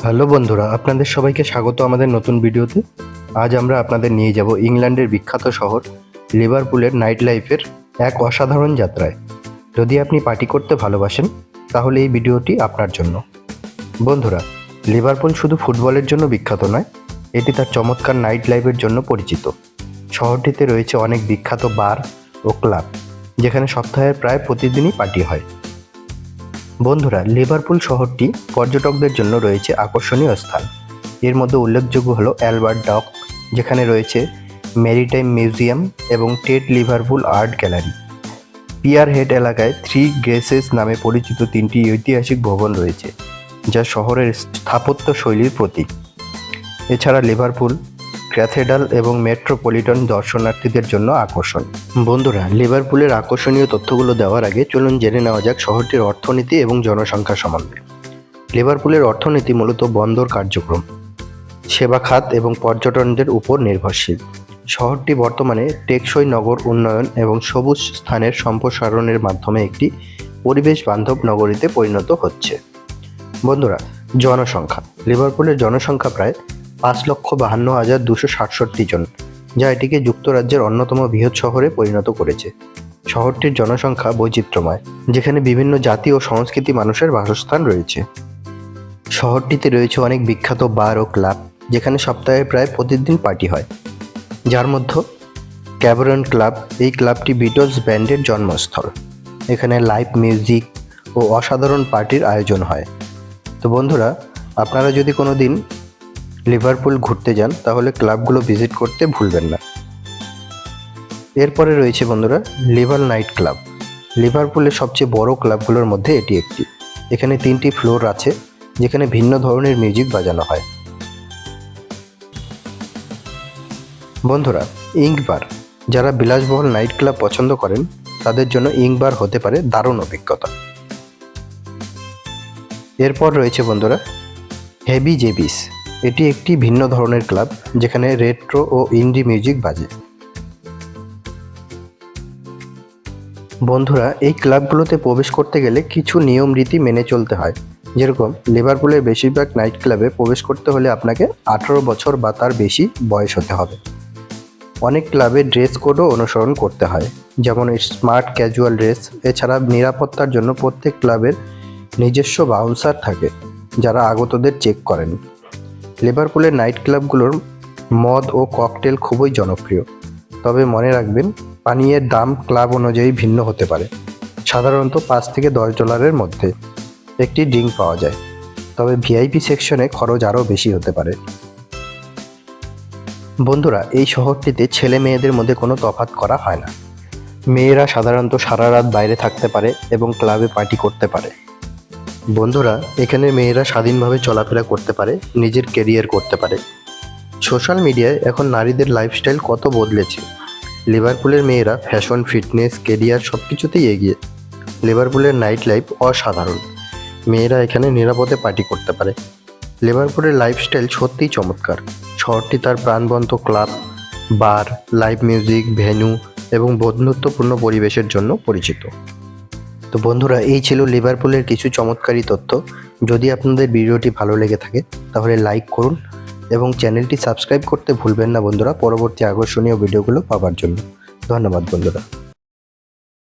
Hello বন্ধুরা, আপনাদের সবাইকে স্বাগত আমাদের নতুন ভিডিওতে। আজ আমরা আপনাদের নিয়ে যাব ইংল্যান্ডের বিখ্যাত শহর, লিভারপুলের নাইট লাইফের এক অসাধারণ যাত্রায়। যদি আপনি পার্টি করতে ভালোবাসেন, তাহলে এই ভিডিওটি আপনার জন্য। বন্ধুরা, লিভারপুল শুধু ফুটবলের জন্য বিখ্যাত নয়, এটি তার চমৎকার নাইট লাইফের জন্য পরিচিত। শহরটিতে রয়েছে অনেক বিখ্যাত বার ও ক্লাব, যেখানে সপ্তাহের প্রায় প্রতিদিনই পার্টি হয়। বন্ধুরা, লিভারপুল শহরটি পর্যটকদের জন্য রয়েছে আকর্ষণীয় স্থান। এর মধ্যে উল্লেখযোগ্য হলো অ্যালবার্ট ডক, যেখানে রয়েছে মেরিটাইম মিউজিয়াম এবং Tate Liverpool art gallery. Pier head এলাকায় থ্রি গ্রেসেস নামে পরিচিত তিনটি ঐতিহাসিক ভবন রয়েছে, যা শহরের স্থাপত্য শৈলীর প্রতীক। এছাড়া লিভারপুল ক্যাথেড্রাল এবং মেট্রোপলিটন দর্শনার্থীদের জন্য আকর্ষণ। বন্ধুরা, লিভারপুলের আকর্ষণীয় তথ্যগুলো দেওয়ার আগে চলুন জেনে নেওয়া যাক শহরটির অর্থনীতি এবং জনসংখ্যা সম্বন্ধে। লিভারপুলের অর্থনীতি মূলত বন্দর কার্যক্রম, সেবা খাত এবং পর্যটনদের উপর নির্ভরশীল। শহরটি বর্তমানে টেকসই নগর উন্নয়ন এবং সবুজ স্থানের সম্প্রসারণের মাধ্যমে একটি পরিবেশ বান্ধব নগরীতে পরিণত হচ্ছে। বন্ধুরা, জনসংখ্যা, লিভারপুলের জনসংখ্যা প্রায় পাঁচ লক্ষ বাহান্ন হাজার দুশো সাতষট্টি জন, যা এটিকে যুক্তরাজ্যের অন্যতম বৃহৎ শহরে পরিণত করেছে। শহরটির জনসংখ্যা বৈচিত্র্যময়, যেখানে বিভিন্ন জাতি ও সংস্কৃতি মানুষের বাসস্থান রয়েছে। শহরটিতে রয়েছে অনেক বিখ্যাত বার ও ক্লাব, যেখানে সপ্তাহে প্রায় প্রতিদিন পার্টি হয়। যার মধ্যে ক্যাবরন ক্লাব, এই ক্লাবটি বিটলস ব্যান্ডের জন্মস্থল। এখানে লাইভ মিউজিক ও অসাধারণ পার্টির আয়োজন হয়। তো বন্ধুরা, আপনারা যদি কোনো দিন লিভারপুল ঘুরতে যান, তাহলে ক্লাবগুলো ভিজিট করতে ভুলবেন না। এরপরে রয়েছে বন্ধুরা, লিভার নাইট ক্লাব। লিভারপুলের সবচেয়ে বড় ক্লাবগুলোর মধ্যে এটি একটি। এখানে তিনটি ফ্লোর আছে, যেখানে ভিন্ন ধরনের মিউজিক বাজানো হয়। বন্ধুরা, ইঙ্ক বার। যারা বিলাসবহুল নাইট ক্লাব পছন্দ করেন, তাদের জন্য ইঙ্ক বার হতে পারে দারুণ অভিজ্ঞতা। এরপর রয়েছে বন্ধুরা হেভি জেবিস। এটি একটি ভিন্ন ধরনের ক্লাব, যেখানে রেট্রো ও ইন্ডি মিউজিক বাজে। বন্ধুরা, এই ক্লাবগুলোতে প্রবেশ করতে গেলে কিছু নিয়ম রীতি মেনে চলতে হয়। যেরকম, লিভারপুলের বেশিরভাগ নাইট ক্লাবে প্রবেশ করতে হলে আপনাকে আঠারো বছর বা তার বেশি বয়স হতে হবে। অনেক ক্লাবে ড্রেস কোডও অনুসরণ করতে হয়, যেমন স্মার্ট ক্যাজুয়াল ড্রেস। এছাড়া নিরাপত্তার জন্য প্রত্যেক ক্লাবের নিজস্ব বাউন্সার থাকে, যারা আগতদের চেক করেন। লিভারপুলের নাইট ক্লাবগুলোর মদ ও ককটেল খুবই জনপ্রিয়। তবে মনে রাখবেন, পানীয়ের দাম ক্লাব অনুযায়ী ভিন্ন হতে পারে, সাধারণত পাঁচ থেকে দশ ডলারের মধ্যে একটি ড্রিঙ্ক পাওয়া যায়। তবে ভিআইপি সেকশনে খরচ আরও বেশি হতে পারে। বন্ধুরা, এই শহরটিতে ছেলে মেয়েদের মধ্যে কোনো তফাৎ করা হয় না। মেয়েরা সাধারণত সারা রাত বাইরে থাকতে পারে এবং ক্লাবে পার্টি করতে পারে। বন্ধুরা, এখানে মেয়েরা স্বাধীনভাবে চলাফেরা করতে পারে, নিজের কেরিয়ার করতে পারে। সোশ্যাল মিডিয়ায় এখন নারীদের লাইফস্টাইল কত বদলেছে? লিভারপুলের মেয়েরা ফ্যাশন ফিটনেস কেরিয়ার সব কিছুতেই এগিয়ে। লিভারপুলের নাইট লাইফ অসাধারণ। মেয়েরা এখানে নিরাপদে পার্টি করতে পারে। লিভারপুলের লাইফস্টাইল সত্যিই চমৎকার। শহরটি তার প্রাণবন্ত club bar live music venue এবং বন্ধুত্বপূর্ণ পরিবেশের জন্য পরিচিত। তো বন্ধুরা, এই ছিল লিভারপুলের কিছু চমৎকারী তথ্য। যদি আপনাদের ভিডিওটি ভালো লেগে থাকে, তাহলে লাইক করুন এবং চ্যানেলটি সাবস্ক্রাইব করতে ভুলবেন না বন্ধুরা, পরবর্তী আকর্ষণীয় ভিডিওগুলো পাওয়ার জন্য। ধন্যবাদ বন্ধুরা।